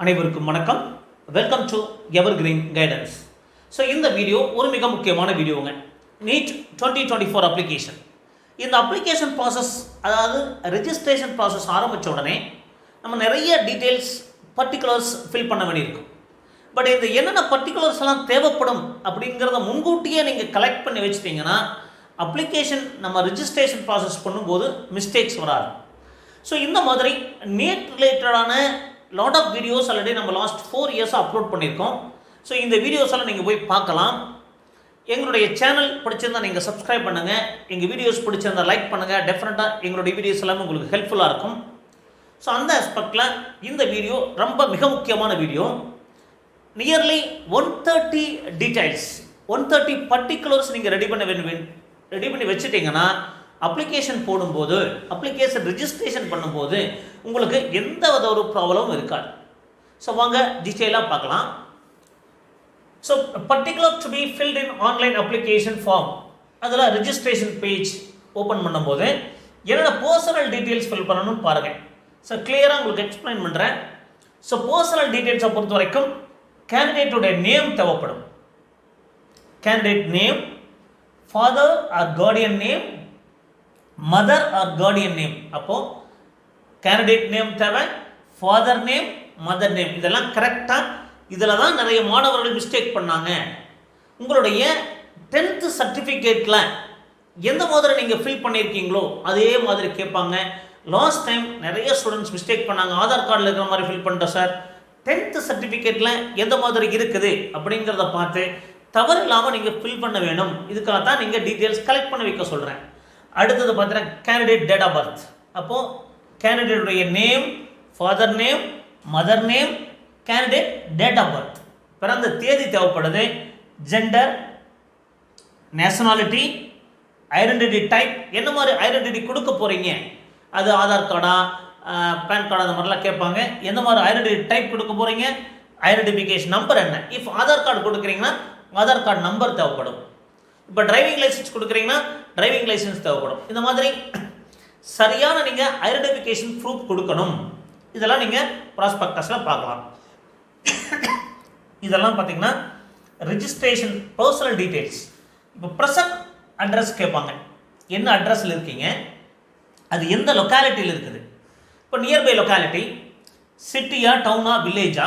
அனைவருக்கும் வணக்கம். Welcome to evergreen guidance so இந்த வீடியோ ஒரு மிக முக்கியமான வீடியோங்க NEET twenty twenty four application இந்த அப்ளிகேஷன் ப்ராசஸ் அதாவது ரெஜிஸ்ட்ரேஷன் ப்ராசஸ் ஆரம்பித்த உடனே நம்ம நிறைய டீட்டெயில்ஸ் பர்டிகுலர்ஸ் ஃபில் பண்ண வேண்டியிருக்கும். பட் இந்த என்னென்ன பர்டிகுலர்ஸ் எல்லாம் தேவைப்படும் அப்படிங்கிறத முன்கூட்டியே நீங்கள் கலெக்ட் பண்ணி வச்சிட்டிங்கன்னா அப்ளிகேஷன் நம்ம ரிஜிஸ்ட்ரேஷன் ப்ராசஸ் பண்ணும்போது மிஸ்டேக்ஸ் வராது. ஸோ இந்த மாதிரி நீட் ரிலேட்டடான லாட் ஆஃப் வீடியோஸ் ஆல்ரெடி நம்ம லாஸ்ட் ஃபோர் இயர்ஸாக அப்லோட் பண்ணியிருக்கோம். ஸோ இந்த வீடியோஸ் எல்லாம் நீங்கள் போய் பார்க்கலாம். எங்களுடைய சேனல் பிடிச்சிருந்தா நீங்கள் சப்ஸ்கிரைப் பண்ணுங்கள் எங்கள் வீடியோஸ் பிடிச்சிருந்தா லைக் பண்ணுங்கள் டெஃபினட்டாக எங்களுடைய வீடியோஸ் எல்லாமே உங்களுக்கு ஹெல்ப்ஃபுல்லாக இருக்கும். ஸோ அந்த ஆஸ்பெக்டில் இந்த வீடியோ ரொம்ப மிக முக்கியமான video nearly one thirty details one thirty particulars நீங்கள் ரெடி பண்ண வேண்டும் ரெடி பண்ணி வச்சுட்டிங்கன்னா அப்ளிகேஷன் போடும்போது அப்ளிகேஷன் ரிஜிஸ்ட்ரேஷன் பண்ணும்போது உங்களுக்கு எந்த வித ஒரு ப்ராப்ளமும் இருக்காது. ஸோ வாங்க டீட்டெயிலாக பார்க்கலாம். So particular to be filled in online application form அதில் ரிஜிஸ்ட்ரேஷன் பேஜ் ஓப்பன் பண்ணும்போது என்னென்ன பர்சனல் டீட்டெயில்ஸ் ஃபில் பண்ணணும்னு பாருங்கள் ஸோ கிளியராக உங்களுக்கு எக்ஸ்பிளைன் பண்ணுறேன் ஸோ பர்சனல் டீட்டெயில்ஸை பொறுத்த வரைக்கும் கேண்டிடேட்டுடைய நேம் தேவைப்படும். Candidate name father or guardian name mother or guardian name அப்போது கேண்டிடேட் நேம் தேவை ஃபாதர் நேம் மதர் நேம் இதெல்லாம் கரெக்டாக இதில் தான் நிறைய மாணவர்கள் மிஸ்டேக் பண்ணாங்க. உங்களுடைய டென்த்து சர்டிஃபிகேட்டில் எந்த மாதிரி நீங்கள் ஃபில் பண்ணியிருக்கீங்களோ அதே மாதிரி கேட்பாங்க. லாஸ்ட் டைம் நிறைய ஸ்டூடெண்ட்ஸ் மிஸ்டேக் பண்ணாங்க. ஆதார் கார்டில் இருக்கிற மாதிரி ஃபில் பண்ணிட்டோம் சார் டென்த்து சர்டிஃபிகேட்டில் எந்த மாதிரி இருக்குது அப்படிங்கிறத பார்த்து தவறு இல்லாமல் நீங்கள் ஃபில் பண்ண வேணும். இதுக்காக தான் நீங்கள் டீட்டெயில்ஸ் கலெக்ட் பண்ண வைக்க சொல்கிறேன் அடுத்தது பார்த்தீங்கன்னா கேண்டிடேட் டேட் ஆஃப் பர்த் அப்போது கேண்டிடேட்டுடைய name father name mother name candidate date of birth பிறந்த தேதி தேவைப்படுது ஜெண்டர் நேஷனாலிட்டி ஐடென்டிட்டி டைப் என்ன மாதிரி ஐடென்டிட்டி கொடுக்க போகிறீங்க அது ஆதார் கார்டா பேன் கார்டு அந்த மாதிரிலாம் கேட்பாங்க. எந்த மாதிரி ஐடென்டிட்டி டைப் கொடுக்க போகிறீங்க ஐடென்டிஃபிகேஷன் நம்பர் என்ன? இஃப் ஆதார் கார்டு கொடுக்குறீங்கன்னா ஆதார் கார்டு நம்பர் தேவைப்படும். இப்போ டிரைவிங் லைசன்ஸ் கொடுக்குறீங்கன்னா டிரைவிங் லைசன்ஸ் தேவைப்படும். இந்த மாதிரி சரியான நீங்கள் ஐடென்டிஃபிகேஷன் ப்ரூஃப் கொடுக்கணும். இதெல்லாம் நீங்கள் ப்ராஸ்பெக்டஸில் பார்க்கலாம். இதெல்லாம் பார்த்தீங்கன்னா ரிஜிஸ்ட்ரேஷன் பர்சனல் டீட்டெயில்ஸ் இப்போ ப்ரெசன்ட் அட்ரஸ் கேட்பாங்க. என்ன அட்ரஸில் இருக்கீங்க? அது எந்த லொக்காலிட்டியில் இருக்குது? இப்போ நியர்பை லொக்காலிட்டி சிட்டியா டவுனா வில்லேஜா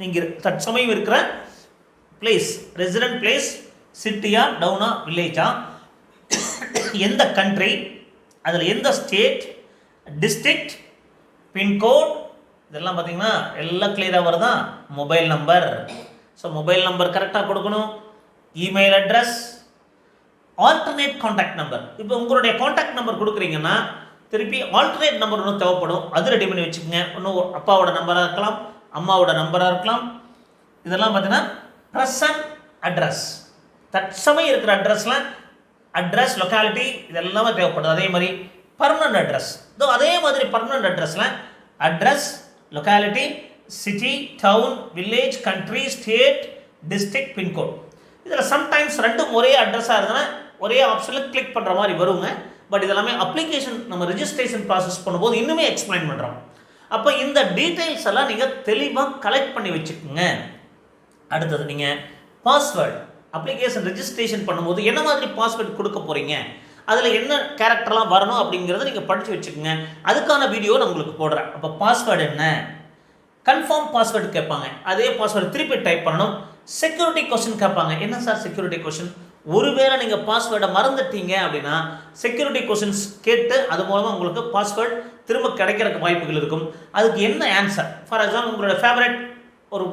நீங்கள் தற்சமயம் இருக்கிற பிளேஸ் ரெசிடென்ட் பிளேஸ் சிட்டியா டவுனா வில்லேஜா? எந்த கண்ட்ரி அதில் எந்த ஸ்டேட் டிஸ்ட்ரிக்ட் பின்கோட் இதெல்லாம் பார்த்தீங்கன்னா எல்லாம் கிளியராக வருதா? Mobile number so mobile number கரெக்டாக கொடுக்கணும். Email address alternate contact number இப்போ உங்களுடைய காண்டாக்ட் நம்பர் கொடுக்குறீங்கன்னா திருப்பி ஆல்டர்னேட் நம்பர் ஒன்று தேவைப்படும். அது ரெடி பண்ணி வச்சுக்கோங்க. இன்னும் அப்பாவோட நம்பராக இருக்கலாம் அம்மாவோட நம்பராக இருக்கலாம். இதெல்லாம் பார்த்தீங்கன்னா ப்ரெசன்ட் அட்ரஸ் தற்சமயம் இருக்கிற அட்ரஸ்லாம் அட்ரஸ் லொக்காலிட்டி இதெல்லாமே தேவைப்படுது. அதே மாதிரி பர்மனன்ட் அட்ரஸ் இதோ அதே மாதிரி பர்மனன்ட் அட்ரஸில் address locality city town village country state district pincode இதில் சம்டைம்ஸ் ரெண்டும் ஒரே அட்ரஸாக இருந்ததுன்னா ஒரே ஆப்ஷனில் கிளிக் பண்ணுற மாதிரி வருங்க. பட் இதெல்லாமே அப்ளிகேஷன் நம்ம ரிஜிஸ்ட்ரேஷன் ப்ராசஸ் பண்ணும்போது இன்னுமே எக்ஸ்பிளைன் பண்ணுறோம் அப்போ இந்த டீட்டெயில்ஸ் எல்லாம் நீங்கள் தெளிவாக கலெக்ட் பண்ணி வச்சுக்கோங்க. அடுத்தது நீங்கள் பாஸ்வேர்டு அப்ளிகேஷன் ரெஜிஸ்ட்ரேஷன் பண்ணும்போது என்ன மாதிரி பாஸ்வேர்டு கொடுக்க போகிறீங்க அதில் என்ன கேரக்டர்லாம் வரணும் அப்படிங்கிறத நீங்கள் படித்து வச்சுக்கோங்க. அதுக்கான வீடியோ நான் உங்களுக்கு போடுறேன். அப்போ பாஸ்வேர்டு என்ன? கன்ஃபார்ம் பாஸ்வேர்டு கேட்பாங்க. அதே பாஸ்வேர்டு திருப்பி டைப் பண்ணணும். செக்யூரிட்டி கொஸ்டின் கேட்பாங்க. என்ன சார் செக்யூரிட்டி கொஸ்டின் ஒருவேளை நீங்கள் பாஸ்வேர்டை மறந்துட்டீங்க அப்படின்னா செக்யூரிட்டி கொஷின்ஸ் கேட்டு அது மூலமாக உங்களுக்கு பாஸ்வேர்டு திரும்ப கிடைக்கிறதுக்கு வாய்ப்புகள் இருக்கும். அதுக்கு என்ன ஆன்சர் ஃபார் எக்ஸாம்பிள் உங்களோட ஃபேவரட் ஒரு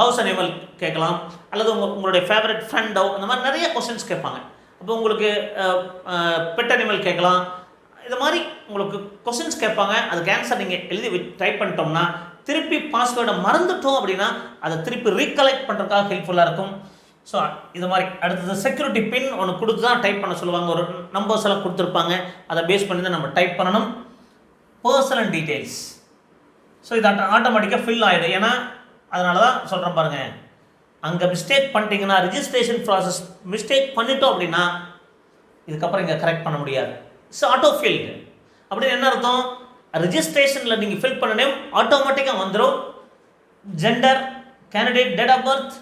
ஹவுஸ் அனிமல் கேட்கலாம். அல்லது உங்கள் உங்களுடைய ஃபேவரட் ஃப்ரெண்டோ இந்த மாதிரி நிறைய கொஸ்டின்ஸ் கேட்பாங்க. அப்போ உங்களுக்கு பெட் அனிமல் கேட்கலாம். இது மாதிரி உங்களுக்கு கொஸ்டின்ஸ் கேட்பாங்க. அதுக்கு ஆன்சர் நீங்கள் எழுதி டைப் பண்ணிட்டோம்னா திருப்பி பாஸ்வேர்டை மறந்துட்டோம் அப்படின்னா அதை திருப்பி ரீகலெக்ட் பண்ணுறதுக்காக ஹெல்ப்ஃபுல்லாக இருக்கும். ஸோ இது மாதிரி அடுத்தது செக்யூரிட்டி பின் ஒன்று கொடுத்து தான் டைப் பண்ண சொல்லுவாங்க. ஒரு நம்பர்ஸ் எல்லாம் கொடுத்துருப்பாங்க. அதை பேஸ் பண்ணி தான் நம்ம டைப் பண்ணணும். பர்சனல் டீட்டெயில்ஸ் ஸோ இது ஆட்டோமேட்டிக்காக ஃபில் ஆகிடும் ஏன்னா அதனால தான் சொல்கிறேன் பாருங்கள் அங்கே மிஸ்டேக் பண்ணிட்டீங்கன்னா ரிஜிஸ்ட்ரேஷன் ப்ராசஸ் மிஸ்டேக் பண்ணிட்டோம் அப்படின்னா இதுக்கப்புறம் இங்கே கரெக்ட் பண்ண முடியாது. இட்ஸ் ஆட்டோ ஃபீல்டு அப்படின்னு என்ன அர்த்தம்? ரிஜிஸ்ட்ரேஷனில் நீங்கள் ஃபில் பண்ண நேம் ஆட்டோமேட்டிக்காக வந்துடும் gender candidate date of birth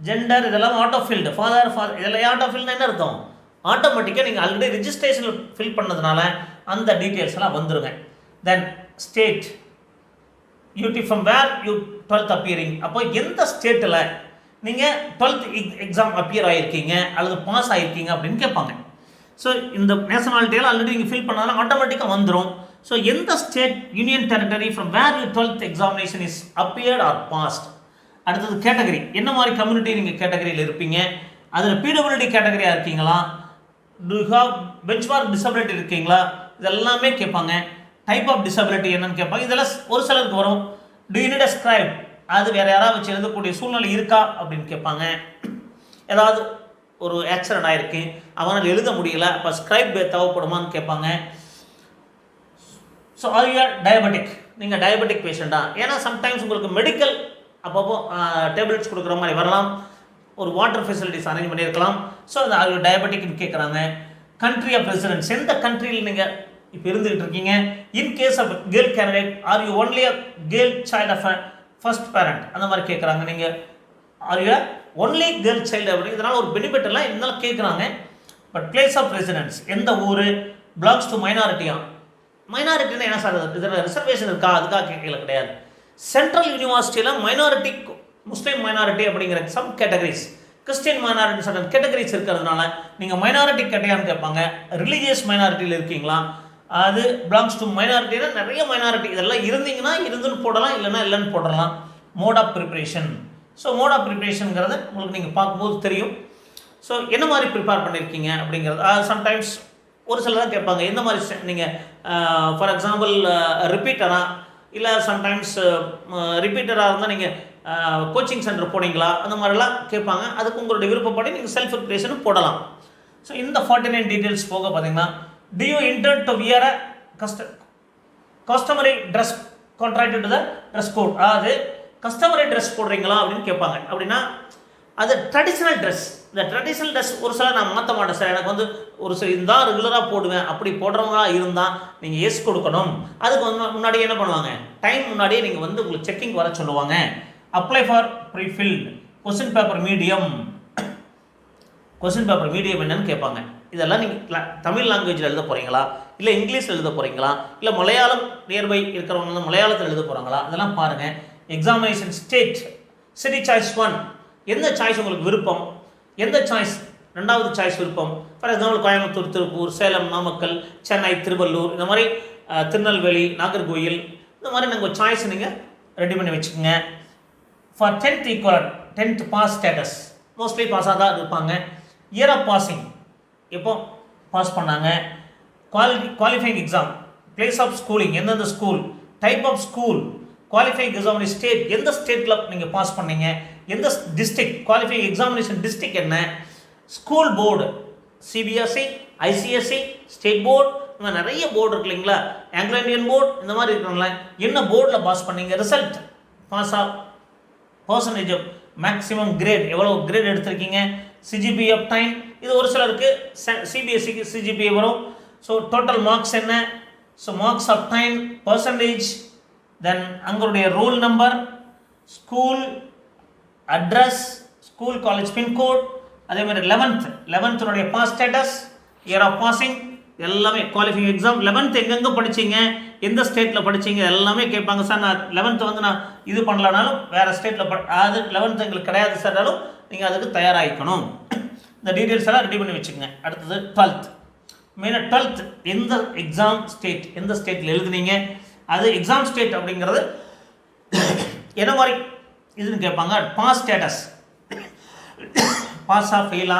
gender இதெல்லாம் ஆட்டோ ஃபீல்டு ஃபாதர் ஃபாதர் இதெல்லாம் ஆட்டோ ஃபீல்டு என்ன அர்த்தம்? ஆட்டோமேட்டிக்காக நீங்கள் ஆல்ரெடி ரிஜிஸ்ட்ரேஷனில் ஃபில் பண்ணதுனால அந்த டீட்டெயில்ஸ் எல்லாம் வந்துருங்க. Then state UT from where you twelfth appearing அப்போ எந்த ஸ்டேட்டில் நீங்கள் டுவெல்த் எக்ஸாம் அப்பியர் ஆகிருக்கீங்க அல்லது பாஸ் ஆகிருக்கீங்க அப்படின்னு கேட்பாங்க. ஸோ இந்த நேஷனாலிட்டியில் ஆல்ரெடி நீங்கள் ஃபில் பண்ணாலும் ஆட்டோமேட்டிக்காக வந்துடும் ஸோ எந்த state union territory from where you twelfth examination is appeared or passed அடுத்தது கேட்டகரி என்ன மாதிரி கம்யூனிட்டி நீங்கள் கேட்டகரியில் இருப்பீங்க? அதில் பிடபிள்யூடி கேட்டகரியாக இருக்கீங்களா? டு ஹாவ் பெஞ்ச்மார்க் டிசபிலிட்டி இருக்கீங்களா? இதெல்லாமே கேட்பாங்க. டைப் ஆஃப் டிசபிலிட்டி என்னன்னு கேட்பாங்க. இதெல்லாம் ஒரு சிலருக்கு வரும். டு யூ நீட் ஸ்கிரைப் அது வேறு யாராவது வச்சு எழுதக்கூடிய சூழ்நிலை இருக்கா அப்படின்னு கேட்பாங்க. ஏதாவது ஒரு ஆக்சிடென்ட் ஆயிருக்கு. அவனால் எழுத முடியல. அப்போ ஸ்கிரைப் தேவைப்படுமான்னு கேட்பாங்க. ஸோ ஆர் யூ டயபெட்டிக் நீங்கள் டயபெட்டிக் பேஷண்ட்டா ஏன்னா சம்டைம்ஸ் உங்களுக்கு மெடிக்கல் அப்பப்போ டேப்லெட்ஸ் கொடுக்குற மாதிரி வரலாம். ஒரு வாட்டர் ஃபெசிலிட்டிஸ் அரேஞ்ச் பண்ணியிருக்கலாம். ஸோ அது அது டயபெட்டிக்னு கேட்குறாங்க. கண்ட்ரி ஆஃப் ரெசிடென்ஸ் எந்த கண்ட்ரியில் நீங்கள் இப்போ இருந்துகிட்டு இருக்கீங்க. In case of girl candidate are you only a girl child of first parent அந்த மாதிரி கேட்குறாங்க நீங்கள் are you only girl child அப்படி இதனால் ஒரு பெனிஃபிட் எல்லாம் இருந்தாலும் கேட்குறாங்க பட் பிளேஸ் ஆஃப் ரெசிடென்ஸ் எந்த ஊர்? பிலாங்ஸ் டு மைனாரிட்டியா மைனாரிட்டினா என்ன சார் இதில் ரிசர்வேஷன் இருக்கா? அதுக்காக கேட்கல கிடையாது. சென்ட்ரல் யூனிவர்சிட்டியில் மைனாரிட்டி முஸ்லீம் மைனாரிட்டி அப்படிங்கிற சம் கேட்டகரிஸ் கிறிஸ்டின் மைனாரிட்டி சட்டம் கேட்டகரிஸ் இருக்கிறதுனால நீங்கள் மைனாரிட்டி கேட்டையான்னு கேட்பாங்க. ரிலீஜியஸ் மைனாரிட்டியில் இருக்கீங்களா? அது பிலாங்ஸ் டு மைனாரிட்டினா நிறைய மைனாரிட்டி இதெல்லாம் இருந்தீங்கன்னா இருந்துன்னு போடலாம் இல்லைன்னா இல்லைன்னு போடலாம். Mode of preparation so mode of ப்ரிப்ரேஷனுங்கிறத உங்களுக்கு நீங்கள் பார்க்கும்போது தெரியும். ஸோ என்ன மாதிரி ப்ரிப்பேர் பண்ணியிருக்கீங்க அப்படிங்கிறது? சம்டைம்ஸ் ஒரு சிலர் தான் கேட்பாங்க எந்த மாதிரி நீங்கள் ஃபார் எக்ஸாம்பிள் ரிப்பீட்டரா இல்லை சம்டைம்ஸ் ரிப்பீட்டராக இருந்தால் நீங்கள் கோச்சிங் சென்டர் போனீங்களா? அந்த மாதிரிலாம் கேட்பாங்க. அதுக்கு உங்களுடைய விருப்பப்படி நீங்கள் செல்ஃப் ப்ரிப்ரேஷனும் போடலாம். ஸோ இந்த ஃபார்ட்டி நைன் டீட்டெயில்ஸ் போக பார்த்தீங்கன்னா do you intend to wear a கஸ்ட customary dress contract to the dress code அதாவது கஸ்டமரி ட்ரெஸ் போடுறீங்களா அப்படின்னு கேட்பாங்க. அப்படின்னா அது ட்ரெடிஷ்னல் ட்ரெஸ் இந்த ட்ரெடிஷ்னல் ட்ரெஸ் ஒரு சில நான் மாற்ற மாட்டேன் சார். எனக்கு வந்து ஒரு சில இருந்தால் ரெகுலராக போடுவேன். அப்படி போடுறவங்களா இருந்தால் நீங்கள் எஸ் கொடுக்கணும். அதுக்கு வந்து முன்னாடி என்ன பண்ணுவாங்க? டைம் முன்னாடியே நீங்கள் வந்து உங்களுக்கு செக்கிங் வர சொல்லுவாங்க. Apply for prefill question paper medium question paper medium என்னன்னு கேட்பாங்க. இதெல்லாம் நீங்கள் தமிழ் லாங்குவேஜில் எழுத போகிறீங்களா இல்லை இங்கிலீஷில் எழுத போகிறீங்களா இல்லை மலையாளம் நியர்பை இருக்கிறவங்க வந்து மலையாளத்தில் எழுத போகிறாங்களா அதெல்லாம் பாருங்கள் examination state city choice one எந்த சாய்ஸ் உங்களுக்கு விருப்பம்? எந்த சாய்ஸ் ரெண்டாவது சாய்ஸ் விருப்பம். For example Coimbatore Tiruppur Salem Namakkal Chennai Tiruvallur. இந்த மாதிரி திருநெல்வேலி நாகர்கோயில் இந்த மாதிரி நாங்கள் சாய்ஸ் நீங்கள் ரெடி பண்ணி வச்சுக்கோங்க. For tenth equivalent tenth pass status mostly பாஸாக தான் இருப்பாங்க. இயர் ஆஃப் பாசிங் எப்போ? பாஸ் பண்ணாங்க. Quali qualifying exam place of schooling எந்தெந்த school type of school qualifying examination state எந்த ஸ்டேட்டில் நீங்கள் பாஸ் பண்ணீங்க? எந்த டிஸ்ட்ரிக்ட் குவாலிஃபைங் எக்ஸாமினேஷன் டிஸ்ட்ரிக்ட் என்ன? School board CBSE ICSE state board இந்த மாதிரி நிறைய போர்டு இருக்கு இல்லைங்களா? ஆங்கிலோ இந்தியன் போர்டு இந்த மாதிரி இருக்கணும்ல என்ன போர்டில் பாஸ் பண்ணீங்க? Result pass of percentage maximum grade எவ்வளோ கிரேட் எடுத்திருக்கீங்க? சிஜிபி ஆஃப் டைம் இது ஒரு சிலருக்கு சிபிஎஸ்சிக்கு சிஜிபிஏ வரும். ஸோ டோட்டல் மார்க்ஸ் என்ன? So marks of time percentage then அங்களுடைய roll number school address school college pincode அதே மாதிரி eleventh லெவன்த்துனுடைய pass status year of passing எல்லாமே குவாலிஃபைங் எக்ஸாம் லெவன்த் எங்கெங்கே படிச்சீங்க? எந்த ஸ்டேட்டில் படித்தீங்க எல்லாமே கேட்பாங்க. சார் நான் லெவன்த்து வந்து நான் இது பண்ணலனாலும் வேறு ஸ்டேட்டில் ப அது லெவன்த்து எங்களுக்கு கிடையாது சார்னாலும் நீங்கள் அதுக்கு தயாராகிக்கணும். இந்த டீட்டெயில்ஸ் எல்லாம் ரெடி பண்ணி வச்சுக்கோங்க. அடுத்தது டுவெல்த் மெயினாக டுவெல்த் எந்த எக்ஸாம் ஸ்டேட் எந்த ஸ்டேட்டில் எழுதுனீங்க? அது எக்ஸாம் ஸ்டேட் அப்படிங்கிறது என்ன மாதிரி இதுன்னு கேட்பாங்க? பாஸ் ஸ்டேட்டஸ் பாஸாக ஃபெயிலா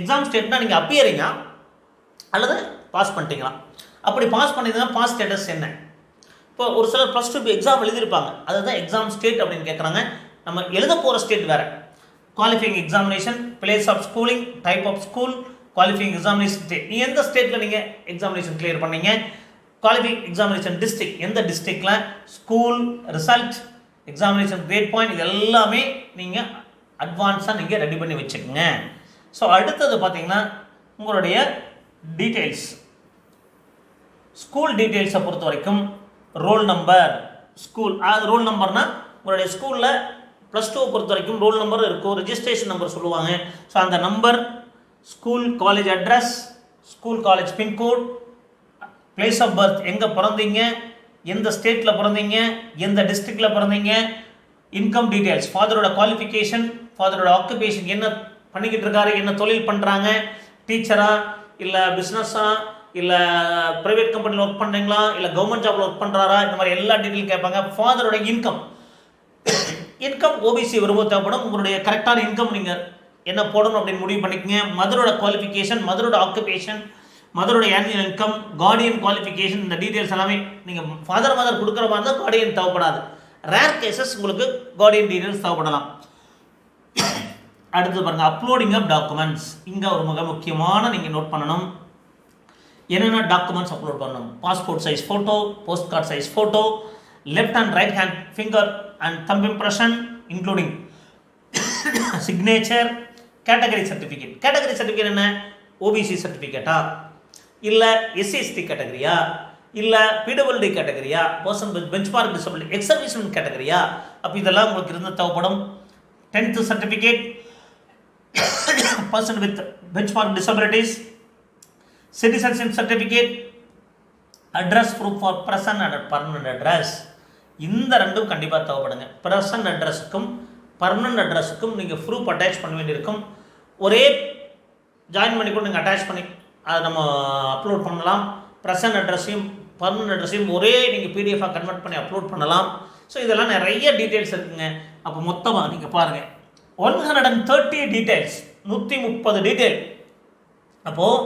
எக்ஸாம் ஸ்டேட்னா நீங்கள் அப்பியரிங்க அல்லது பாஸ் பண்ணிட்டீங்களா? அப்படி பாஸ் பண்ணிங்கன்னா பாஸ் ஸ்டேட்டஸ் என்ன? இப்போ ஒரு சிலர் ப்ளஸ் டூ எக்ஸாம் எழுதியிருப்பாங்க. அதுதான் எக்ஸாம் ஸ்டேட் அப்படின்னு கேட்குறாங்க. நம்ம எழுத போகிற ஸ்டேட் வேறு. Qualifying examination place of schooling type of school qualifying examination state நீ எந்த ஸ்டேட்டில் நீங்கள் எக்ஸாமினேஷன் கிளியர் பண்ணீங்க? குவாலிஃபைங் எக்ஸாமினேஷன் டிஸ்ட்ரிக் எந்த டிஸ்ட்ரிக்டில் school result examination grade point இது எல்லாமே நீங்கள் அட்வான்ஸாக நீங்கள் ரெடி பண்ணி வச்சுக்கோங்க. ஸோ அடுத்தது பார்த்தீங்கன்னா உங்களுடைய டீட்டெயில்ஸ் ஸ்கூல் டீட்டெயில்ஸை பொறுத்த வரைக்கும் ரோல் நம்பர் ஸ்கூல் அது ரோல் நம்பர்னால் உங்களுடைய ஸ்கூலில் ப்ளஸ் டூ பொறுத்த வரைக்கும் ரோல் நம்பர் இருக்கும் ரெஜிஸ்ட்ரேஷன் நம்பர் சொல்லுவாங்க. ஸோ அந்த number school college address school college pincode place of birth எங்கே பிறந்தீங்க எந்த ஸ்டேட்டில் பிறந்தீங்க எந்த டிஸ்ட்ரிக்டில் பிறந்தீங்க இன்கம் டீட்டெயில்ஸ் ஃபாதரோட குவாலிஃபிகேஷன் ஃபாதரோட ஆக்குபேஷன் என்ன பண்ணிக்கிட்டு இருக்காரு என்ன தொழில் பண்ணுறாங்க டீச்சரா இல்லை பிஸ்னஸா இல்லை ப்ரைவேட் கம்பெனியில் ஒர்க் பண்ணுறீங்களா இல்லை கவர்மெண்ட் ஜாப்பில் ஒர்க் பண்ணுறாரா இந்த மாதிரி எல்லா டீட்டெயில் கேட்பாங்க. ஃபாதரோட இன்கம் இன்கம் ஓபிசி வரும்போது தேவைப்படும். உங்களுடைய கரெக்டான இன்கம் நீங்கள் என்ன போடணும் அப்படின்னு முடிவு பண்ணிக்கங்க. மதரோட குவாலிஃபிகேஷன் மதரோட ஆக்குபேஷன் மதரோட ஆனுவல் இன்கம் கார்டியன் குவாலிஃபிகேஷன் இந்த டீட்டெயில்ஸ் எல்லாமே நீங்கள் ஃபாதர் மதர் கொடுக்குற மாதிரி இருந்தால் கார்டியன் தேவைப்படாது. ரேர் கேசஸ் உங்களுக்கு கார்டியன் டீட்டெயில்ஸ் தேவைப்படலாம். அடுத்து பாருங்க அப்லோடிங் ஆஃப் டாக்குமெண்ட்ஸ் இங்கே ஒரு மிக முக்கியமான நீங்கள் நோட் பண்ணணும். என்னென்ன டாக்குமெண்ட்ஸ் அப்லோட் பண்ணணும்? Passport size photo post card size photo left and right hand finger and thumb impression including signature category certificate category certificate என்ன? ஓபிசி சர்டிஃபிகேட்டா இல்லை எஸ்சிஎஸ்டி கேட்டகரியா இல்லை பிடபிள்டி கேட்டகரியா பர்சன் பெஞ்ச் மார்க் டிசபிலிட்டி எக்ஸர்விஷன் கேட்டகரியா அப்போ இதெல்லாம் உங்களுக்கு இருந்து தேவைப்படும். Tenth certificate person with benchmark disabilities citizenship certificate address proof for present and permanent address இந்த ரெண்டும் கண்டிப்பாக தேவைப்படுங்க. ப்ரெசன்ட் அட்ரஸுக்கும் பர்மனன்ட் அட்ரஸுக்கும் நீங்கள் ப்ரூஃப் அட்டாச் பண்ண வேண்டியிருக்கும். ஒரே ஜாயின் பண்ணி கூட நீங்கள் அட்டாச் பண்ணி அதை நம்ம அப்லோட் பண்ணலாம். ப்ரெசன்ட் அட்ரஸையும் பர்மனன்ட் அட்ரஸையும் ஒரே நீங்கள் பிடிஎஃபாக கன்வெர்ட் பண்ணி அப்லோட் பண்ணலாம். ஸோ இதெல்லாம் நிறைய டீட்டெயில்ஸ் இருக்குங்க. அப்போ மொத்தமாக நீங்கள் பாருங்கள் one hundred and thirty details நூற்றி முப்பது டீட்டெயில் அப்போது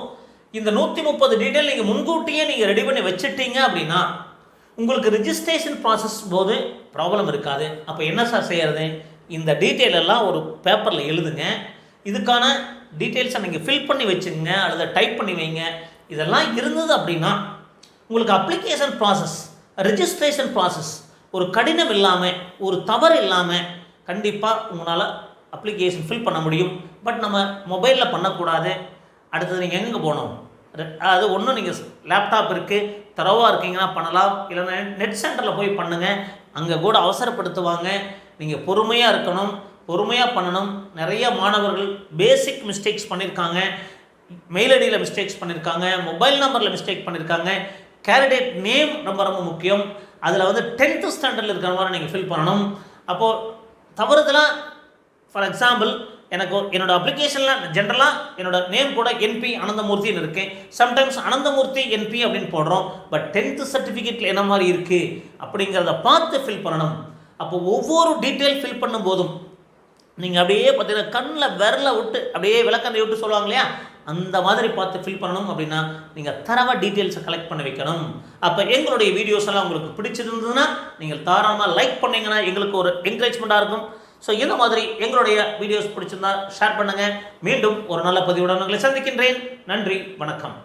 இந்த நூற்றி முப்பது டீட்டெயில் நீங்கள் முன்கூட்டியே நீங்கள் ரெடி பண்ணி வச்சுட்டீங்க அப்படின்னா உங்களுக்கு ரிஜிஸ்ட்ரேஷன் ப்ராசஸ் போது ப்ராப்ளம் இருக்காது. அப்போ என்ன சார் செய்கிறது இந்த டீட்டெயில் எல்லாம் ஒரு பேப்பரில் எழுதுங்க. இதுக்கான டீட்டெயில்ஸை நீங்கள் ஃபில் பண்ணி வச்சுங்க அல்லது டைப் பண்ணி வைங்க. இதெல்லாம் இருந்தது அப்படின்னா உங்களுக்கு அப்ளிகேஷன் ப்ராசஸ் ரிஜிஸ்ட்ரேஷன் ப்ராசஸ் ஒரு கடினம் இல்லாமல் ஒரு தவறு இல்லாமல் கண்டிப்பாக உங்களால் அப்ளிகேஷன் ஃபில் பண்ண முடியும். பட் நம்ம மொபைலில் பண்ணக்கூடாது. அடுத்தது நீங்கள் எங்கே போகணும்? அது ஒன்றும் நீங்கள் லேப்டாப் இருக்குது தரவாக இருக்கீங்கன்னா பண்ணலாம். இல்லைன்னா நெட் சென்டரில் போய் பண்ணுங்கள் அங்கே கூட அவசரப்படுத்துவாங்க. நீங்கள் பொறுமையாக இருக்கணும். பொறுமையாக பண்ணணும். நிறைய மாணவர்கள் பேசிக் மிஸ்டேக்ஸ் பண்ணியிருக்காங்க மெயில் ஐடியில் மிஸ்டேக்ஸ் பண்ணியிருக்காங்க மொபைல் நம்பரில் மிஸ்டேக் பண்ணியிருக்காங்க கேண்டிடேட் நேம் ரொம்ப ரொம்ப முக்கியம். அதில் வந்து டென்த்து ஸ்டாண்டர்டில் இருக்கிற மாதிரி நீங்கள் ஃபில் பண்ணணும். அப்போது தவறுதலாக ஃபார் எக்ஸாம்பிள் எனக்கு என்னோட அப்ளிகேஷனில் ஜென்ரலாக என்னோட நேம் கூட என்பி அனந்தமூர்த்தின்னு இருக்கேன் சம்டைம்ஸ் அனந்தமூர்த்தி என்பி அப்படின்னு போடுறோம். பட் டென்த்து சர்டிஃபிகேட்டில் என்ன மாதிரி இருக்குது அப்படிங்கிறத பார்த்து ஃபில் பண்ணணும். அப்போ ஒவ்வொரு டீட்டெயில் ஃபில் பண்ணும் போதும் நீங்கள் அப்படியே பார்த்தீங்கன்னா கண்ணில் விரல விட்டு அப்படியே விளக்கண்ணை விட்டு சொல்லுவாங்க இல்லையா? அந்த மாதிரி பார்த்து ஃபில் பண்ணணும் அப்படின்னா நீங்கள் தரவாக டீட்டெயில்ஸை கலெக்ட் பண்ணி வைக்கணும். அப்போ எங்களுடைய வீடியோஸ் எல்லாம் உங்களுக்கு பிடிச்சிருந்ததுன்னா நீங்கள் தாராளமாக லைக் பண்ணிங்கன்னா எங்களுக்கு ஒரு என்கரேஜ்மெண்ட்டாக இருக்கும். ஸோ இந்த மாதிரி எங்களுடைய வீடியோஸ் பிடிச்சிருந்தா ஷேர் பண்ணுங்கள் மீண்டும் ஒரு நல்ல பதிவுடன் உங்களை சந்திக்கின்றேன். நன்றி வணக்கம்.